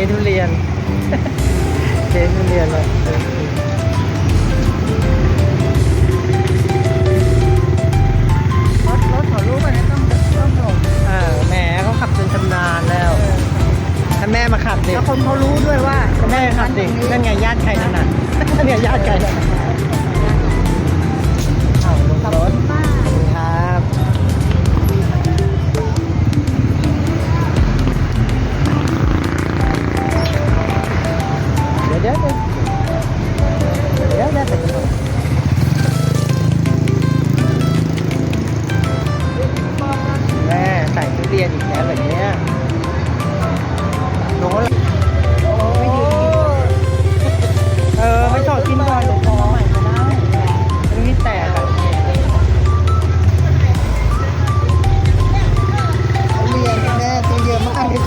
เจทุเรียน เจทุเรียนเลยรถรถเขารู้ว่าเนี่ยต้องต้องหลบอ่าแหมเขาขับจนชำนาญแล้วถ้าแม่มาขับดิแล้วคนเขารู้ด้วยว่าแม่ขับดินั่นไงญาติใครนั่นน่ะเนี่ยญาติใครนั่น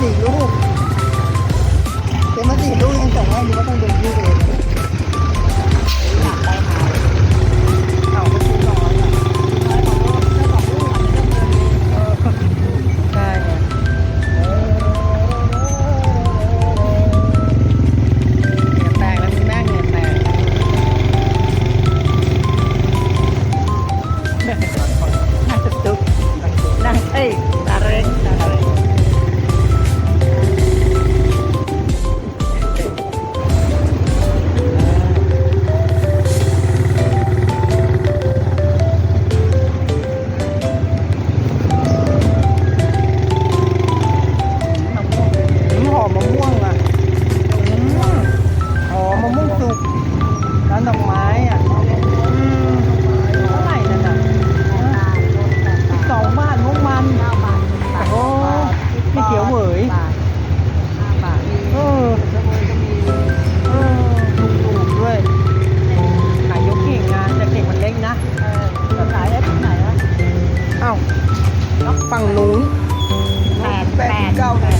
สี่ลูกเดี๋ยวมาสี่ลูกยังส่งให้ดูว่าต้องดู มหอมมะม่วงอะอืมหอมมะม่วงสุกร้านดอกไม้อะอืมเท่าไหร่นั่นน่ะสองบาทมุกมันเก้าบาทสิบบาทโอ้ไม่เขียวเหวยบาทห้าบาทมีเออเสมอก็มีเออถูกๆด้วยขายยกเข่งงานแต่เข่งมันเล็กนะเออจะขายได้ที่ไหนวะอ้าวฝั่งนู้นแปดแปดเก้าแปด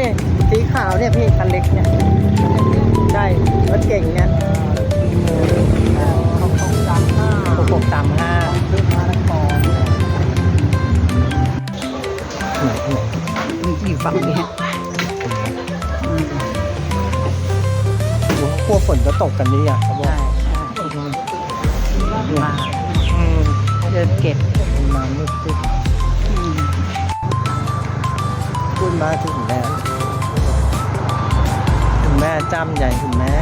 นี่นี่นี่สีขาวเนี่ยพี่คันเล็กเนี่ยใช่รถเก่งเนี่ยเขาคงดังมากหกหกสามห้าเรื่องมาแล้วก่อนมีที่ฝั่งนี้กลัวฝนจะตกกันนี่อะเขาบอกใช่ใช่มาอืมเดินเก็บมันมามืดตึ๊บพูดมาถึงแล้วคุณแม่ จำใหญ่คุณแม่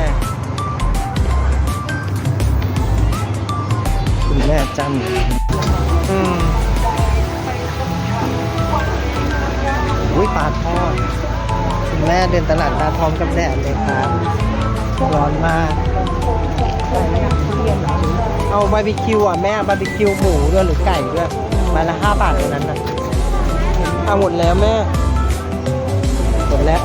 คุณแม่จำอืมอุ้ยปลาทอด คุณแม่เดินตลาดปลาทองกับแดดเลยครับ ร้อนมาก เอาบาร์บีคิวอะแม่บาร์บีคิวหมูด้วยหรือไก่ด้วยใบละห้าบาทเท่านั้นนะเอาหมดแล้วแม่หมดแล้ว